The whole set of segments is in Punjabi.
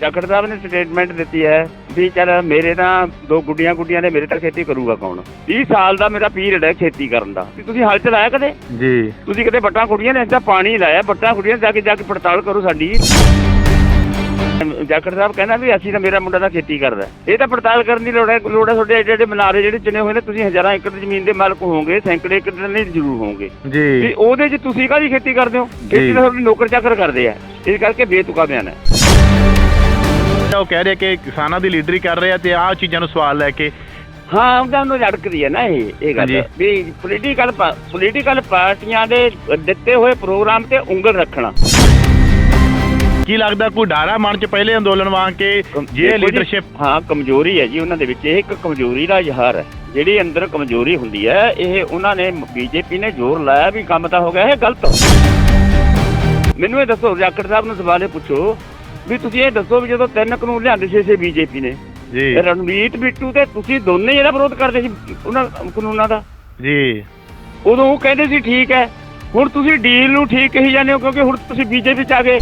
ਜਾਖੜ ਸਾਹਿਬ ਨੇ ਸਟੇਟਮੈਂਟ ਦਿੱਤੀ ਹੈ ਵੀ ਚੱਲ ਮੇਰੇ ਤਾਂ ਦੋ ਗੁੱਡੀਆਂ ਗੁੱਡੀਆਂ ਨੇ ਮੇਰੇ ਤਾਂ ਖੇਤੀ ਕਰੂਗਾ ਕੌਣ? 30 ਸਾਲ ਦਾ ਮੇਰਾ ਪੀਰੀਅਡ ਹੈ ਖੇਤੀ ਕਰਨ ਦਾ। ਵੀ ਤੁਸੀਂ ਹਲ ਚਲਾਇਆ ਕਦੇ? ਜੀ। ਤੁਸੀਂ ਕਿਤੇ ਵੱਟਾਂ ਕੁੜੀਆਂ ਨੇ ਇੱਦਾਂ ਪਾਣੀ ਲਾਇਆ ਵੱਟਾਂ ਕੁੜੀਆਂ ਜਾ ਕੇ ਜਾ ਕੇ ਪੜਤਾਲ ਕਰੋ ਸਾਡੀ। ਜਾਖੜ ਸਾਹਿਬ ਕਹਿੰਦਾ ਵੀ ਅਸੀਂ ਤਾਂ ਮੇਰਾ ਮੁੰਡਾ ਤਾਂ ਖੇਤੀ ਕਰਦਾ ਇਹ ਤਾਂ ਪੜਤਾਲ ਕਰਨ ਦੀ ਲੋੜ ਹੈ ਲੋੜ ਹੈ ਤੁਹਾਡੇ ਐਡੇ ਐਡੇ ਮਨਾਰੇ ਜਿਹੜੇ ਚੁਣੇ ਹੋਏ ਨੇ ਤੁਸੀਂ ਹਜ਼ਾਰਾਂ ਏਕੜ ਜ਼ਮੀਨ ਦੇ ਮਾਲਕ ਹੋਵੋਗੇ ਸੈਂਕੜੇ ਏਕੜ ਦੇ ਨਹੀਂ ਜ਼ਰੂਰ ਹੋਵੋਗੇ। ਵੀ ਜੀ ਉਹਦੇ 'ਚ ਤੁਸੀਂ ਕਾਹਦੀ ਖੇਤੀ ਕਰਦੇ ਹੋ? ਖੇਤੀ ਤਾਂ ਤੁਹਾਡੇ ਨੌਕਰ ਚਾਕਰ ਕਰਦੇ ਆ। ਇਸ ਕਰਕੇ ਬੇਤੁਕਾ ਬਿਆਨ ਹੈ। ਉਹ ਕਹਿ ਰਿਹਾ ਕਿ ਕਿਸਾਨਾਂ ਦੀ ਲੀਡਰੀ ਕਰ ਰਿਹਾ ਤੇ ਆਹ ਚੀਜ਼ਾਂ ਨੂੰ ਸਵਾਲ ਲੈ ਕੇ। ਹਾਂ ਉਹਨਾਂ ਨੂੰ ਝੜਕਦੀ ਹੈ ਨਾ ਇਹ ਇਹ ਗੱਲ। ਵੀ ਪੋਲੀਟੀਕਲ ਪੋਲੀਟੀਕਲ ਪਾਰਟੀਆਂ ਦੇ ਦਿੱਤੇ ਹੋਏ ਪ੍ਰੋਗਰਾਮ ਤੇ ਉਂਗਲ ਰੱਖਣਾ। ਕੀ ਲੱਗਦਾ ਕੋਈ ਡਾਰਾ ਮਨ ਚ ਪਹਿਲੇ ਅੰਦੋਲਨ ਵਾਂਗ ਕੇ ਜੇ ਲੀਡਰਸ਼ਿਪ ਹਾਂ ਕਮਜ਼ੋਰੀ ਹੈ ਜੀ ਉਹਨਾਂ ਦੇ ਵਿੱਚ। ਇਹ ਇੱਕ ਕਮਜ਼ੋਰੀ ਦਾ ਇਜ਼ਹਾਰ ਹੈ। ਜਿਹੜੀ ਅੰਦਰ ਕਮਜ਼ੋਰੀ ਹੁੰਦੀ ਹੈ ਇਹ ਉਹਨਾਂ ਨੇ ਬੀਜੇਪੀ ਨੇ ਜ਼ੋਰ ਲਾਇਆ ਵੀ ਕੰਮ ਤਾਂ ਹੋ ਗਿਆ ਇਹ ਗਲਤ। ਮੈਨੂੰ ਇਹ ਦੱਸੋ ਜਾਖੜ ਸਾਹਿਬ ਨੂੰ ਸਵਾਲ ਇਹ ਪੁੱਛੋ ਵੀ ਤੁਸੀਂ ਇਹ ਦੱਸੋ ਵੀ ਜਦੋਂ ਤਿੰਨ ਕਾਨੂੰਨ ਲਿਆਂਦੇ ਸੀ ਸੀ ਬੀਜੇਪੀ ਨੇ ਜੀ। ਰਣਵੀਰ ਬਿੱਟੂ ਤੇ ਤੁਸੀਂ ਦੋਨੇ ਜਿਹੜਾ ਵਿਰੋਧ ਕਰਦੇ ਸੀ ਉਹਨਾਂ ਕਾਨੂੰਨਾਂ ਦਾ? ਜੀ। ਉਦੋਂ ਉਹ ਕਹਿੰਦੇ ਸੀ ਠੀਕ ਹੈ ਹੁਣ ਤੁਸੀਂ ਡੀਲ ਨੂੰ ਠੀਕ ਕਹੀ ਜਾਂਦੇ ਹੋ ਕਿਉਂਕਿ ਹੁਣ ਤੁਸੀਂ ਬੀਜੇਪੀ ਚ ਆ ਗਏ।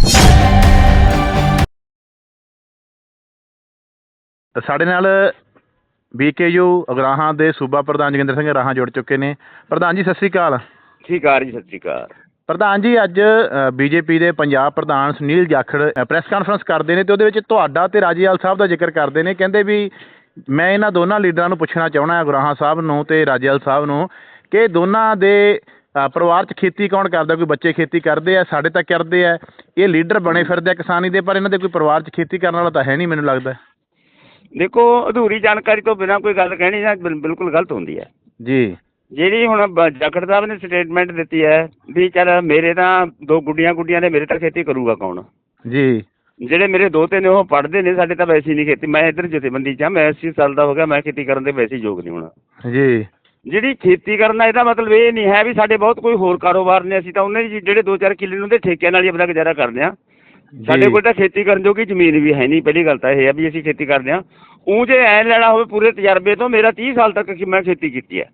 ਸਾਡੇ ਨਾਲ ਬੀਕੇਯੂ ਅਗਰਾਹਾਂ ਦੇ ਸੂਬਾ ਪ੍ਰਧਾਨ ਜੋਗਿੰਦਰ ਸਿੰਘ ਰਾਹਾਂ ਜੁੜ ਚੁੱਕੇ ਨੇ। ਪ੍ਰਧਾਨ ਜੀ ਸਤਿ ਸ੍ਰੀ ਅਕਾਲ। ਠੀਕ ਆ ਜੀ ਸਤਿ ਸ਼੍ਰੀ ਅਕਾਲ। ਪ੍ਰਧਾਨ ਜੀ ਅੱਜ ਬੀਜੇਪੀ ਦੇ ਪੰਜਾਬ ਪ੍ਰਧਾਨ ਸੁਨੀਲ ਜਾਖੜ ਪ੍ਰੈਸ ਕਾਨਫਰੰਸ ਕਰਦੇ ਨੇ ਤੇ ਉਹਦੇ ਵਿੱਚ ਤੁਹਾਡਾ ਤੇ ਰਾਜੇਵਾਲ ਸਾਹਿਬ ਦਾ ਜ਼ਿਕਰ ਕਰਦੇ ਨੇ। ਕਹਿੰਦੇ ਵੀ ਮੈਂ ਇਹਨਾਂ ਦੋਨਾਂ ਲੀਡਰਾਂ ਨੂੰ ਪੁੱਛਣਾ ਚਾਹਣਾ ਗੁਰਾਹਾਂ ਸਾਹਿਬ ਨੂੰ ਤੇ ਰਾਜੇਵਾਲ ਸਾਹਿਬ ਨੂੰ ਕਿ ਦੋਨਾਂ ਦੇ ਪਰਿਵਾਰ 'ਚ ਖੇਤੀ ਕੌਣ ਕਰਦਾ ਕੋਈ ਬੱਚੇ ਖੇਤੀ ਕਰਦੇ ਆ ਸਾਡੇ ਤਾਂ ਕਰਦੇ ਆ। ਇਹ ਲੀਡਰ ਬਣੇ ਫਿਰਦੇ ਆ ਕਿਸਾਨੀ ਦੇ ਪਰ ਇਹਨਾਂ ਦੇ ਕੋਈ ਪਰਿਵਾਰ 'ਚ ਖੇਤੀ ਕਰਨ ਵਾਲਾ ਤਾਂ ਹੈ ਨਹੀਂ ਮੈਨੂੰ ਲੱਗਦਾ। ਦੇਖੋ ਅਧੂਰੀ ਜਾਣਕਾਰੀ ਤੋਂ ਬਿਨਾਂ ਕੋਈ ਗੱਲ ਕਹਿਣੀ ਨਾ ਬਿਲ- ਬਿਲਕੁਲ ਗਲਤ ਹੁੰਦੀ ਹੈ। ਜੀ। ਜਿਹੜੀ ਹੁਣ ਬ- ਜਾਖੜ ਸਾਹਿਬ ਨੇ ਸਟੇਟਮੈਂਟ ਦਿੱਤੀ ਹੈ ਵੀ ਚੱਲ ਮੇਰੇ ਤਾਂ ਦੋ ਗੁੱਡੀਆਂ ਗੁੱਡੀਆਂ ਨੇ ਮੇਰੇ ਤਾਂ ਖੇਤੀ ਕਰੂਗਾ ਕੌਣ? ਜੀ। ਜਿਹੜੇ ਮੇਰੇ ਦੋ ਤਿੰਨ ਨੇ ਉਹ ਪੜ੍ਹਦੇ ਨੇ ਸਾਡੇ ਤਾਂ ਵੈਸੇ ਹੀ ਨਹੀਂ ਖੇਤੀ। ਮੈਂ ਇੱਧਰ ਜਥੇਬੰਦੀ ਚ ਆ ਮੈਂ 80 ਸਾਲ ਦਾ ਹੋ ਗਿਆ ਮੈਂ ਖੇਤੀ ਕਰਨ ਦੇ ਵੈਸੇ ਹੀ ਯੋਗ ਨਹੀਂ ਹੋਣਾ। ਜੀ। ਜਿਹੜੀ ਖੇਤੀ ਕਰਨ ਦਾ ਇਹਦਾ ਮਤਲਬ ਇਹ ਨਹੀਂ ਹੈ ਵੀ ਸਾਡੇ ਬਹੁਤ ਕੋਈ ਹੋਰ ਕਾਰੋਬਾਰ ਨੇ ਅਸੀਂ ਤਾਂ ਉਹਨੇ ਜੀ ਜਿਹੜੇ ਦੋ ਚਾਰ ਕਿੱਲੇ ਨੂੰ ਦੇ ਠੇਕਿਆਂ ਨਾਲ ਹੀ ਆਪਣਾ ਗੁਜ਼ਾਰਾ ਕਰਦੇ ਆ ਸਾਡੇ ਕੋਲ ਤਾਂ ਖੇਤੀ ਕਰਨ ਜੋਗੀ ਜ਼ਮੀਨ ਵੀ ਹੈ ਨਹੀਂ ਪਹਿਲੀ ਗੱਲ ਤਾਂ ਇਹ ਹੈ ਵੀ ਅਸੀਂ ਖੇਤੀ ਕਰਦੇ ਆ ਉਹ ਜੇ ਐ ਲੈਣਾ ਹੋਵੇ ਪੂਰੇ ਤਜਰਬੇ ਤੋਂ ਮੇਰਾ 30 ਸਾਲ ਤੱਕ ਕਿ ਮੈਂ ਖੇਤੀ ਕੀਤੀ ਹੈ।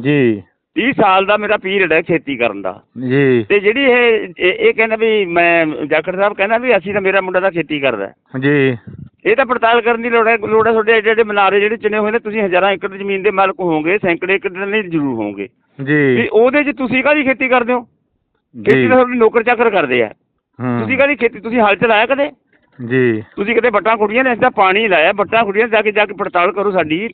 ਜੀ। 30 ਸਾਲ ਦਾ ਮੇਰਾ ਪੀਰੀਅਡ ਹੈ ਖੇਤੀ ਕਰਨ ਦਾ। ਜੀ। ਤੇ ਜਿਹੜੀ ਇਹ ਇਹ ਇਹ ਕਹਿੰਦਾ ਵੀ ਮੈਂ ਜਾਖੜ ਸਾਹਿਬ ਕਹਿੰਦਾ ਵੀ ਅਸੀਂ ਤਾਂ ਮੇਰਾ ਮੁੰਡਾ ਤਾਂ ਖੇਤੀ ਕਰਦਾ ਜੀ। ਇਹ ਤਾਂ ਪੜਤਾਲ ਕਰਨ ਦੀ ਲੋੜ ਹੈ ਲੋੜ ਹੈ ਤੁਹਾਡੇ ਐਡੇ ਐਡੇ ਮਨਾਰੇ ਜਿਹੜੇ ਚੁਣੇ ਹੋਏ ਨੇ ਤੁਸੀਂ ਹਜ਼ਾਰਾਂ ਏਕੜ ਜ਼ਮੀਨ ਦੇ ਮਾਲਕ ਹੋਵੋਗੇ ਸੈਂਕੜੇ ਏਕੜ ਦੇ ਨਹੀਂ ਜ਼ਰੂਰ ਹੋਵੋਗੇ। ਵੀ ਜੀ ਉਹਦੇ 'ਚ ਤੁਸੀਂ ਕਾਹਦੀ ਖੇਤੀ ਕਰਦੇ ਹੋ? ਖੇਤੀ ਤਾਂ ਤੁਹਾਡੇ ਨੌਕਰ ਚਾਕਰ ਕਰਦੇ ਆ। ਤੁਸੀਂ ਕਾਹਦੀ ਖੇਤੀ ਤੁਸੀਂ ਹਲ ਚਲਾਇਆ ਕਦੇ? ਜੀ। ਤੁਸੀਂ ਕਿਤੇ ਵੱਟਾਂ ਕੁੜੀਆਂ ਨੇ ਇੱਦਾਂ ਪਾਣੀ ਲਾਇਆ ਵੱਟਾਂ ਕੁੜੀਆਂ ਜਾ ਕੇ ਜਾ ਕੇ ਪੜਤਾਲ ਕਰੋ ਸਾਡੀ।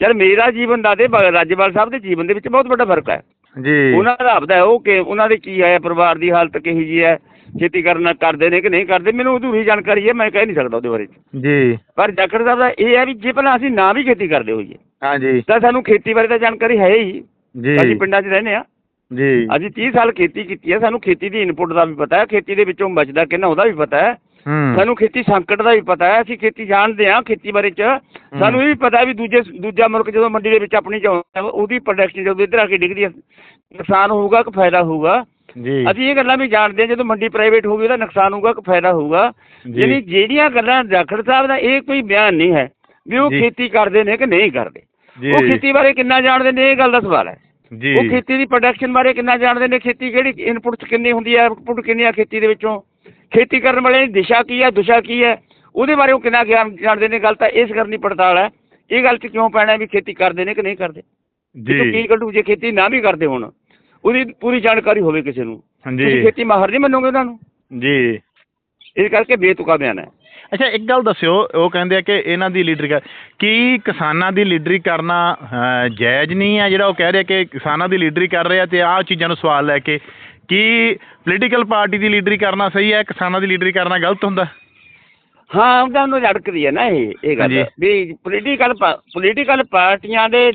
ਚਲ ਮੇਰਾ ਜੀਵਨ ਦਾ ਤੇ ਰਾਜੇਵਾਲ ਸਾਹਿਬ ਦੇ ਜੀਵਨ ਦੇ ਵਿੱਚ ਬਹੁਤ ਵੱਡਾ ਫ਼ਰਕ ਹੈ। ਜੀ। ਉਹਨਾਂ ਦਾ ਆਪਦਾ ਉਹ ਕਿ ਉਹਨਾਂ ਦੇ ਕੀ ਹੈ ਪਰਿਵਾਰ ਦੀ ਹਾਲਤ ਕਿਹੀ ਜੀ ਹੈ ਖੇਤੀ ਕਰਨਾ ਕਰਦੇ ਨੇ ਕਿ ਨਹੀਂ ਕਰਦੇ ਮੈਨੂੰ ਅਧੂਰੀ ਜਾਣਕਾਰੀ ਹੈ ਮੈਂ ਕਹਿ ਨਹੀਂ ਸਕਦਾ ਉਹਦੇ ਬਾਰੇ। ਜੀ। ਪਰ ਜਾਖੜ ਸਾਹਿਬ ਦਾ ਇਹ ਹੈ ਵੀ ਜੇ ਪਹਿਲਾਂ ਅਸੀਂ ਨਾ ਵੀ ਖੇਤੀ ਕਰਦੇ ਹੋਈਏ ਹਾਂਜੀ ਤਾਂ ਸਾਨੂੰ ਖੇਤੀ ਬਾਰੇ ਤਾਂ ਜਾਣਕਾਰੀ ਹੈ ਹੀ। ਅਸੀਂ ਜੀ ਪਿੰਡਾਂ 'ਚ ਰਹਿੰਦੇ ਆ ਜੀ। ਅਸੀਂ 30 ਸਾਲ ਖੇਤੀ ਕੀਤੀ ਹੈ ਸਾਨੂੰ ਖੇਤੀ ਦੀ ਇਨਪੁਟ ਦਾ ਵੀ ਪਤਾ ਹੈ ਖੇਤੀ ਦੇ ਵਿੱਚੋਂ ਬਚਦਾ ਕਿੰਨਾ ਉਹਦਾ ਵੀ ਪਤਾ ਹੂੰ। ਸਾਨੂੰ ਖੇਤੀ ਸੰਕਟ ਦਾ ਵੀ ਪਤਾ ਹੈ ਅਸੀਂ ਖੇਤੀ ਜਾਣਦੇ ਹਾਂ ਖੇਤੀ ਬਾਰੇ ਚ। ਸਾਨੂੰ ਇਹ ਵੀ ਪਤਾ ਵੀ ਦੂਜੇ ਦੂਜਾ ਮੁਲਕ ਜਦੋਂ ਮੰਡੀ ਦੇ ਵਿੱਚ ਆਪਣੀ ਚ ਆਉਂਦਾ ਉਹਦੀ ਪ੍ਰੋਡਕਸ਼ਨ ਜਦੋਂ ਇੱਧਰ ਆ ਕੇ ਡਿੱਗਦੀ ਹੈ ਨੁਕਸਾਨ ਹੋਊਗਾ ਕਿ ਫਾਇਦਾ ਹੋਊਗਾ? ਜੀ। ਅਸੀਂ ਇਹ ਗੱਲਾਂ ਵੀ ਜਾਣਦੇ ਹਾਂ ਜਦੋਂ ਮੰਡੀ ਪ੍ਰਾਈਵੇਟ ਹੋਊਗੀ ਉਹਦਾ ਨੁਕਸਾਨ ਹੋਊਗਾ ਕਿ ਫਾਇਦਾ ਹੋਊਗਾ। ਯਾਨੀ ਜਿਹੜੀਆਂ ਗੱਲਾਂ ਜਾਖੜ ਸਾਹਿਬ ਦਾ ਇਹ ਕੋਈ ਬਿਆਨ ਨਹੀਂ ਹੈ ਵੀ ਉਹ। ਖੇਤੀ ਕਰਦੇ ਨੇ ਕਿ ਨਹੀਂ ਕਰਦੇ। ਉਹ ਖੇਤੀ ਬਾਰੇ ਕਿੰਨਾ ਜਾਣਦੇ ਨੇ ਇਹ ਗੱਲ ਦਾ ਸਵਾਲ ਹੈ। ਜੀ। ਉਹ ਖੇਤੀ ਦੀ ਪ੍ਰੋਡਕਸ਼ਨ ਬਾਰੇ ਕਿੰਨਾ ਜਾਣਦੇ ਨੇ ਖੇਤੀ ਕਿਹੜੀ ਇਨਪੁਟ ਚ ਕਿੰਨੀ ਹੁੰਦੀ ਹੈ ਆਉਟਪੁੱਟ ਕਿੰਨੀ ਆ ਖੇਤੀ ਦੇ ਵਿੱਚੋਂ? ਖੇਤੀ ਕਰਨ ਵਾਲੇ ਦੀ ਦਿਸ਼ਾ ਕੀ ਹੈ ਦੁਸ਼ਾ ਕੀ ਹੈ? ਉਹਦੇ ਬਾਰੇ ਉਹ ਕਿੰਨਾ ਗਿਆਨ ਜਾਣਦੇ ਨੇ? ਗੱਲ ਤਾਂ ਇਸ ਕਰਨੀ ਪੜਤਾਲ ਹੈ। ਇਹ ਗੱਲ 'ਚ ਕਿਉਂ ਪੈਣਾ ਵੀ ਖੇਤੀ ਕਰਦੇ ਨੇ ਕਿ ਨਹੀਂ ਕਰਦੇ? ਜੀ। ਕੀ ਕੱਢੂ ਜੇ ਖੇਤੀ ਨਾ ਵੀ ਕਰਦੇ ਹੁਣ ਉਹਦੀ ਪੂਰੀ ਜਾਣਕਾਰੀ ਹੋਵੇ ਕਿਸੇ ਨੂੰ। ਤੁਸੀਂ ਖੇਤੀ ਮਾਹਰ ਨਹੀਂ ਮੰਨੋਗੇ ਉਹਨਾਂ ਨੂੰ? ਜੀ। ਇਸ ਕਰਕੇ ਬੇਤੁਕਾ ਬਿਆਨ ਹੈ। ਅੱਛਾ ਇੱਕ ਗੱਲ ਦੱਸਿਓ ਉਹ ਕਹਿੰਦੇ ਆ ਕਿ ਇਹਨਾਂ ਦੀ ਲੀਡਰੀ ਕੀ ਕਿਸਾਨਾਂ ਦੀ ਲੀਡਰੀ ਕਰਨਾ ਜਾਇਜ਼ ਨਹੀਂ ਹੈ? ਜਿਹੜਾ ਉਹ ਕਹਿ ਰਿਹਾ ਕਿ ਕਿਸਾਨਾਂ ਦੀ ਲੀਡਰੀ ਕਰ ਰਿਹਾ ਤੇ ਆਹ ਚੀਜ਼ਾਂ ਨੂੰ ਸਵਾਲ ਲੈ ਕੇ ਕੀ ਪੋਲੀਟੀਕਲ ਪਾਰਟੀ ਦੀ ਲੀਡਰੀ ਕਰਨਾ ਸਹੀ ਹੈ ਕਿਸਾਨਾਂ ਦੀ ਲੀਡਰੀ ਕਰਨਾ ਗਲਤ ਹੁੰਦਾ? ਹਾਂ ਉਹਨਾਂ ਨੂੰ ਝੜਕਦੀ ਹੈ ਨਾ ਇਹ ਇਹ ਗੱਲ। ਵੀ ਪੋਲੀਟੀਕਲ ਪੋਲੀਟੀਕਲ ਪਾਰਟੀਆਂ ਦੇ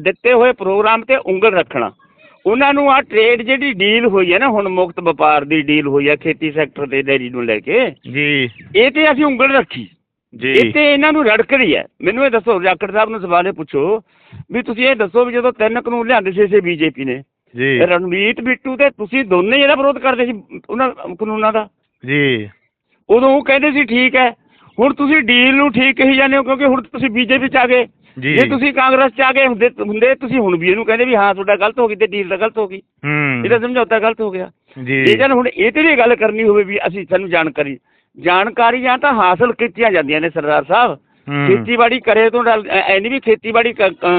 ਦਿੱਤੇ ਹੋਏ ਪ੍ਰੋਗਰਾਮ ਤੇ ਉਂਗਲ ਰੱਖਣਾ। ਉਹਨਾਂ ਨੂੰ ਆ ਟ੍ਰੇਡ ਜਿਹੜੀ ਡੀਲ ਹੋਈ ਹੈ ਨਾ ਹੁਣ ਮੁਕਤ ਵਪਾਰ ਦੀ ਡੀਲ ਹੋਈ ਹੈ ਖੇਤੀ ਸੈਕਟਰ ਤੇ ਡੈਰੀ ਨੂੰ ਲੈ ਕੇ। ਜੀ। ਇਹ ਤੇ ਅਸੀਂ ਉਂਗਲ ਰੱਖੀ। ਜੀ। ਇਹ ਤੇ ਇਹਨਾਂ ਨੂੰ ਰੜਕਦੀ ਹੈ। ਮੈਨੂੰ ਇਹ ਦੱਸੋ ਜਾਖੜ ਸਾਹਿਬ ਨੂੰ ਸਵਾਲ ਇਹ ਪੁੱਛੋ ਵੀ ਤੁਸੀਂ ਇਹ ਦੱਸੋ ਵੀ ਜਦੋਂ ਤਿੰਨ ਕਾਨੂੰਨ ਲਿਆਂਦੇ ਸੀ ਸੀ ਬੀਜੇਪੀ ਨੇ ਜੀ। ਰਣਵੀਰ ਬਿੱਟੂ ਤੇ ਤੁਸੀਂ ਦੋਨੇ ਜਿਹੜਾ ਵਿਰੋਧ ਕਰਦੇ ਸੀ ਉਹਨਾਂ ਕਾਨੂੰਨਾਂ ਦਾ? ਜੀ। ਉਦੋਂ ਉਹ ਕਹਿੰਦੇ ਸੀ ਠੀਕ ਹੈ ਹੁਣ ਤੁਸੀਂ ਡੀਲ ਨੂੰ ਠੀਕ ਕਹੀ ਜਾਂਦੇ ਹੋ ਕਿਉਂਕਿ ਹੁਣ ਤੁਸੀਂ ਬੀਜੇਪੀ ਚ ਆ ਗਏ। ਜੀ। ਤੁਸੀਂ ਕਾਂਗਰਸ ਚ ਆ ਗਏ ਹੁੰਦੇ ਹੁੰਦੇ ਤੁਸੀਂ ਹੁਣ ਵੀ ਇਹਨੂੰ ਕਹਿੰਦੇ ਵੀ ਹਾਂ ਤੁਹਾਡਾ ਗਲਤ ਹੋ ਗਈ ਤੇ ਡੀਲ ਤਾਂ ਗਲਤ ਹੋ ਗਈ। ਹੂੰ। ਇਹਦਾ ਸਮਝੌਤਾ ਗਲਤ ਹੋ ਗਿਆ। ਜੀ। ਇਹ ਜਨ ਹੁਣ ਇਹ ਤੇ ਵੀ ਗੱਲ ਕਰਨੀ ਹੋਵੇ ਵੀ ਅਸੀਂ ਸਾਨੂੰ ਜਾਣਕਾਰੀ ਜਾਣਕਾਰੀਆਂ ਤਾਂ ਹਾਸਲ ਕੀਤੀਆਂ ਜਾਂਦੀਆਂ ਨੇ ਸਰਦਾਰ ਸਾਹਿਬ। ਖੇਤੀਬਾੜੀ ਕਰੇ ਤੋਂ ਡਰ- ਐ ਐ ਨਹੀਂ ਵੀ ਖੇਤੀਬਾੜੀ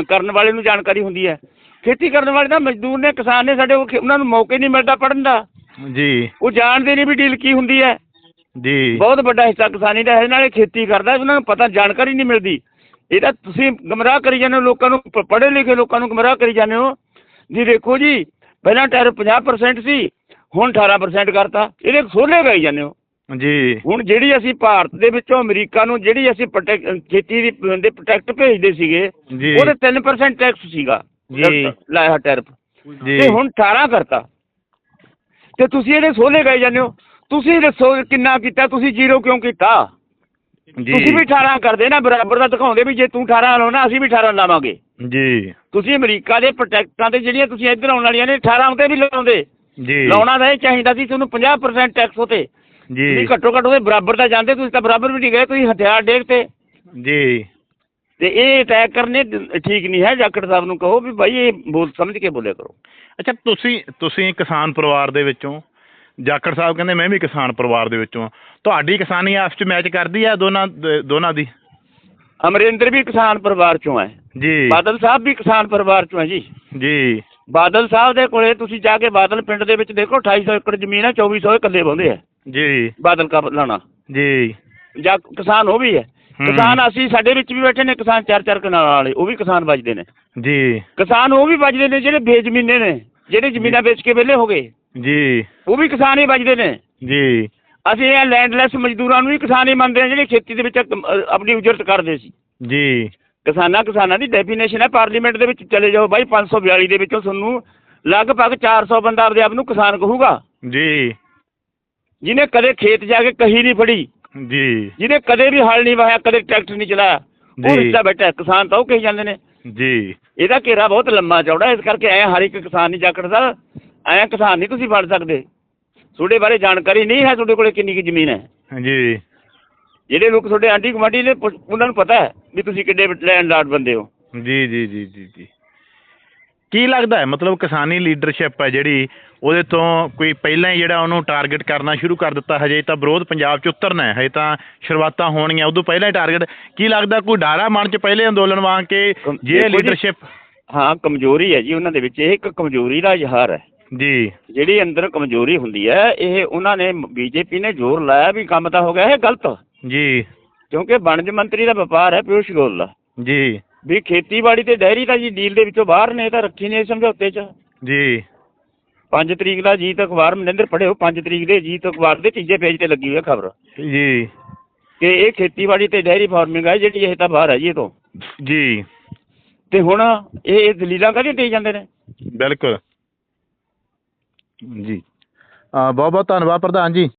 ਕਰਨ ਵਾਲੇ ਨੂੰ ਜਾਣਕਾਰੀ ਹੁੰਦੀ ਹੈ। ਖੇਤੀ ਕਰਨ ਵਾਲੇ ਤਾਂ ਮਜ਼ਦੂਰ ਨੇ ਕਿਸਾਨ ਨੇ ਸਾਡੇ ਉਹ ਖੇ- ਉਹਨਾਂ ਨੂੰ ਮੌਕੇ ਨਹੀਂ ਮਿਲਦਾ ਪੜਨ ਦਾ। ਜੀ। ਉਹ ਜਾਣਦੇ ਨਹੀਂ ਵੀ ਡੀਲ ਕੀ ਹੁੰਦੀ ਹੈ। ਜੀ। ਬਹੁਤ ਵੱਡਾ ਹਿੱਸਾ ਕਿਸਾਨੀ ਦਾ ਹੈ ਨਾਲੇ ਖੇਤੀ ਕਰਦਾ ਉਹਨਾਂ ਨੂੰ ਪਤਾ ਜਾਣਕਾਰੀ ਨਹੀਂ ਮਿਲਦੀ। ਇਹ ਤਾਂ ਤੁਸੀਂ ਗਮਰਾਹ ਕਰੀ ਜਾਂਦੇ ਹੋ ਲੋਕਾਂ ਨੂੰ ਪ- ਪੜ੍ਹੇ ਲਿਖੇ ਲੋਕਾਂ ਨੂੰ ਗਮਰਾਹ ਕਰੀ ਜਾਂਦੇ ਹੋ। ਜੀ ਦੇਖੋ ਜੀ ਪਹਿਲਾਂ ਟੈਰ 50% ਸੀ ਹੁਣ 18% ਕਰਤਾ। ਇਹਦੇ ਸੋਲੇ ਗਈ ਜਾਂਦੇ ਹੋ। ਜੀ। ਹੁਣ ਜਿਹੜੀ ਅਸੀਂ ਭਾਰਤ ਦੇ ਵਿੱਚੋਂ ਅਮਰੀਕਾ ਨੂੰ ਜਿਹੜੀ ਅਸੀਂ ਪ੍ਰੋਟੈਕ ਖੇਤੀ ਦੀ ਦੇ ਪ੍ਰੋਟੈਕਟ ਭੇਜਦੇ ਸੀਗੇ ਜੀ। ਉਹਦੇ 3% ਟੈਕਸ ਸੀਗਾ। ਜੀ। ਲਾਇਆ ਟੈਰਫ ਜੀ ਤੇ ਹੁਣ 18 ਕਰਤਾ। ਤੇ ਤੁਸੀਂ ਇਹਦੇ ਸੋਲੇ ਗਏ ਜਾਂਦੇ ਹੋ। ਤੁਸੀਂ ਦੱਸੋ ਕਿੰਨਾ ਕੀਤਾ ਤੁਸੀਂ ਜ਼ੀਰੋ ਕਿਉਂ ਕੀਤਾ? ਜੀ। ਤੁਸੀਂ ਵੀ 18 ਕਰਦੇ ਨਾ ਬਰਾਬਰ ਦਾ ਦਿਖਾਉਂਦੇ ਵੀ ਜੇ ਤੂੰ 18 ਲਾਉਣਾ ਅਸੀਂ ਵੀ 18 ਲਾਵਾਂਗੇ। ਜੀ। ਤੁਸੀਂ ਅਮਰੀਕਾ ਦੇ ਪ੍ਰੋਟੈਕਟਾਂ ਤੇ ਜਿਹੜੀਆਂ ਤੁਸੀਂ ਇੱਧਰ ਆਉਣ ਵਾਲੀਆਂ ਨੇ 18 ਉਤੇ ਵੀ ਲਾਉਂਦੇ। ਜੀ। ਲਾਉਣਾ ਤਾਂ ਇਹ ਚਾਹੀਦਾ ਸੀ ਤੁਹਾਨੂੰ 50% ਟੈਕਸ ਉਤੇ। ਜੀ। ਤੁਸੀਂ ਘੱਟੋ ਘੱਟ ਉਹਦੇ ਬਰਾਬਰ ਦਾ ਜਾਂਦੇ ਤੁਸੀਂ ਤਾਂ ਬਰਾਬਰ ਵੀ ਨਹੀਂ ਗਏ ਤੁਸੀਂ ਹਥਿਆਰ ਡੇਗ ਤੇ। ਜੀ। ਤੇ ਇਹ ਅਟੈਕ ਕਰਨੇ ਠੀਕ ਨਹੀਂ ਹੈ ਜਾਖੜ ਸਾਹਿਬ ਨੂੰ ਕਹੋ ਵੀ ਭਾਈ ਇਹ ਬੋਲ ਸਮਝ ਕੇ ਬੋਲਿਆ ਕਰੋ। ਅੱਛਾ ਤੁਸੀਂ ਤੁਸੀਂ ਕਿਸਾਨ ਪਰਿਵਾਰ ਦੇ ਵਿੱਚੋਂ ਜਾਖੜ ਸਾਹਿਬ ਕਹਿੰਦੇ ਮੈਂ ਵੀ ਕਿਸਾਨ ਪਰਿਵਾਰ ਦੇ ਵਿੱਚੋਂ ਹਾਂ। ਤੁਹਾਡੀ ਕਿਸਾਨੀ ਆਪਸ ਚ ਮੈਚ ਕਰਦੀ ਹੈ ਦੋਨਾਂ ਦੋਨਾਂ ਦੀ? ਅਮਰਿੰਦਰ ਵੀ ਕਿਸਾਨ ਪਰਿਵਾਰ ਚੋਂ ਹੈ। ਜੀ। ਬਾਦਲ ਸਾਹਿਬ ਵੀ ਕਿਸਾਨ ਪਰਿਵਾਰ ਚੋਂ ਹੈ ਜੀ। ਜੀ। ਬਾਦਲ ਸਾਹਿਬ ਦੇ ਕੋਲੇ ਤੁਸੀਂ ਜਾ ਕੇ ਬਾਦਲ ਪਿੰਡ ਦੇ ਵਿੱਚ ਦੇਖੋ 2800 ਏਕੜ ਜ਼ਮੀਨ ਹੈ 2400 ਇਕੱਲੇ ਬੰਦੇ ਆ ਜੀ। ਬਾਦਲ ਕਾ ਲਾਣਾ। ਜੀ। ਜਾਂ ਕਿਸਾਨ ਉਹ ਵੀ ਹੂੰ। ਕਿਸਾਨ ਅਸੀਂ ਸਾਡੇ ਵਿੱਚ ਵੀ ਬੈਠੇ ਨੇ ਕਿਸਾਨ ਚਾਰ ਚਾਰ ਕਨਾਲ ਵਾਲੇ ਉਹ ਵੀ ਕਿਸਾਨ ਵੱਜਦੇ ਨੇ। ਜੀ। ਕਿਸਾਨ ਉਹ ਵੀ ਵੱਜਦੇ ਨੇ ਜਿਹੜੇ ਬੇਜ਼ਮੀਨੇ ਨੇ ਜਿਹੜੇ ਜ਼ਮੀਨਾਂ ਵੇਚ ਕੇ ਵਿਹਲੇ ਹੋ ਗਏ। ਜੀ। ਉਹ ਵੀ ਕਿਸਾਨ ਹੀ ਵੱਜਦੇ ਨੇ। ਜੀ। ਅਸੀਂ ਇਹ ਲੈਂਡਲੈਸ ਮਜ਼ਦੂਰਾਂ ਨੂੰ ਵੀ ਕਿਸਾਨ ਹੀ ਮੰਨਦੇ ਹਾਂ ਜਿਹੜੇ ਖੇਤੀ ਦੇ ਵਿੱਚ ਆਪਣੀ ਉਜਰਤ ਕਰਦੇ ਸੀ। ਜੀ। ਕਿਸਾਨਾਂ ਕਿਸਾਨਾਂ ਦੀ ਡੈਫੀਨੇਸ਼ਨ ਹੈ ਪਾਰਲੀਮੈਂਟ ਦੇ ਵਿੱਚ ਚਲੇ ਜਾਓ ਬਾਈ 542 ਦੇ ਵਿੱਚੋਂ ਤੁਹਾਨੂੰ ਲਗਭਗ 400 ਬੰਦਾ ਆਪਦੇ ਆਪ ਨੂੰ ਕਿਸਾਨ ਕਹੂਗਾ। ਜੀ। ਜਿਹਨੇ ਕਦੇ ਖੇਤ ਜਾ ਕੇ ਕਹੀ ਨਹੀਂ ਫੜੀ ਜੀ। ਜਿਹਨੇ ਕਦੇ ਵੀ ਹਲ ਨਹੀਂ ਵਾਹਿਆ ਕਦੇ ਟਰੈਕਟਰ ਨਹੀਂ ਚਲਾਇਆ ਉਹ। ਹਿੱਸਾ ਬੈਠਾ। ਕਿਸਾਨ ਤਾਂ ਉਹ ਕਹੀ ਜਾਂਦੇ ਨੇ। ਜੀ। ਇਹਦਾ ਘੇਰਾ ਬਹੁਤ ਲੰਮਾ ਚੌੜਾ ਇਸ ਕਰਕੇ ਐ ਹਰ ਇੱਕ ਕਿਸਾਨ ਨਹੀਂ ਜਾਕੜਦਾ ਐ ਕਿਸਾਨ ਨਹੀਂ ਤੁਸੀਂ ਬਣ ਸਕਦੇ। ਤੁਹਾਡੇ ਬਾਰੇ ਜਾਣਕਾਰੀ ਨਹੀਂ ਹੈ ਤੁਹਾਡੇ ਕੋਲੇ ਕਿੰਨੀ ਕੀ ਜ਼ਮੀਨ ਹੈ। ਜੀ। ਜਿਹੜੇ ਲੋਕ ਤੁਹਾਡੇ ਆਂਢੀ ਗੁਆਂਢੀ ਨੇ ਉਹਨਾਂ ਨੂੰ ਪਤਾ ਹੈ ਵੀ ਤੁਸੀਂ ਕਿੱਡੇ ਲੈਂਡਲਾਰਡ ਬੰਦੇ ਹੋ। ਜੀ ਜੀ ਜੀ ਜੀ ਜੀ। ਕੀ ਲੱਗਦਾ ਹੈ? ਮਤਲਬ ਕਿਸਾਨੀ ਲੀਡਰਸ਼ਿਪ ਹੈ ਜਿਹੜੀ ਉਹਦੇ ਤੋਂ ਕੋਈ ਪਹਿਲਾਂ ਹੀ ਜਿਹੜਾ ਉਹਨੂੰ ਟਾਰਗੇਟ ਕਰਨਾ ਸ਼ੁਰੂ ਕਰ ਦਿੱਤਾ ਹਜੇ ਤਾਂ ਵਿਰੋਧ ਪੰਜਾਬ 'ਚ ਉਤਰਨਾ ਹੈ ਹਜੇ ਤਾਂ ਸ਼ੁਰੂਆਤਾਂ ਹੋਣੀਆਂ ਉਦੋਂ ਪਹਿਲਾਂ ਹੀ ਟਾਰਗੇਟ ਕੀ ਲੱਗਦਾ ਕੋਈ ਡਾਰਾ ਮਨ 'ਚ ਪਹਿਲੇ ਅੰਦੋਲਨ ਵਾਂਗ ਕੇ ਜੇ ਲੀਡਰਸ਼ਿਪ ਹਾਂ ਕਮਜ਼ੋਰੀ ਹੈ ਜੀ ਉਹਨਾਂ ਦੇ ਵਿੱਚ ਇਹ ਇੱਕ ਕਮਜ਼ੋਰੀ ਦਾ ਇਜ਼ਹਾਰ ਹੈ। ਜੀ। ਜਿਹੜੀ ਅੰਦਰ ਕਮਜ਼ੋਰੀ ਹੁੰਦੀ ਹੈ ਇਹ ਉਹਨਾਂ ਨੇ ਬੀਜੇਪੀ ਨੇ ਜ਼ੋਰ ਲਾਇਆ ਵੀ ਕੰਮ ਤਾਂ ਹੋ ਗਿਆ ਇਹ ਗਲਤ। ਜੀ। ਕਿਉਂਕਿ ਵਣਜ ਮੰਤਰੀ ਦਾ ਵਪਾਰ ਹੈ ਪਿਊਸ਼ ਗੋਇਲ ਦਾ। ਜੀ। ਵੀ ਖੇਤੀਬਾੜੀ ਤੇ ਡੈਰੀ ਤਾਂ ਜੀ ਡੀਲ ਦੇ ਵਿੱਚੋਂ ਬਾਹਰ ਨੇ ਇਹ ਤਾਂ ਰੱਖੀ ਨੇ ਸਮਝੌਤੇ 'ਚ। ਜੀ। 5 ਤਰੀਕ ਦਾ ਜੀਤ ਅਖਬਾਰ ਮਨਿੰਦਰ ਪੜ੍ਹਿਓ 5 ਤਰੀਕ ਦੇ ਜੀਤ ਅਖਬਾਰ ਦੇ ਤੀਜੇ ਪੇਜ ਤੇ ਲੱਗੀ ਹੋਈ ਹੈ ਖਬਰ। ਜੀ। ਕਿ ਇਹ ਖੇਤੀਬਾੜੀ ਤੇ ਡੈਰੀ ਫਾਰਮਿੰਗ ਹੈ ਜਿਹੜੀ ਇਹ ਤਾਂ ਬਾਹਰ ਹੈ ਜੀ ਇਹ ਤੋਂ। ਜੀ। ਤੇ ਹੁਣ ਇਹ ਇਹ ਦਲੀਲਾਂ ਕਾਹਦੀਆਂ ਦੇ ਜਾਂਦੇ ਨੇ? ਬਿਲਕੁਲ। ਜੀ। ਬਹੁਤ ਬਹੁਤ ਧੰਨਵਾਦ ਪ੍ਰਧਾਨ ਜੀ।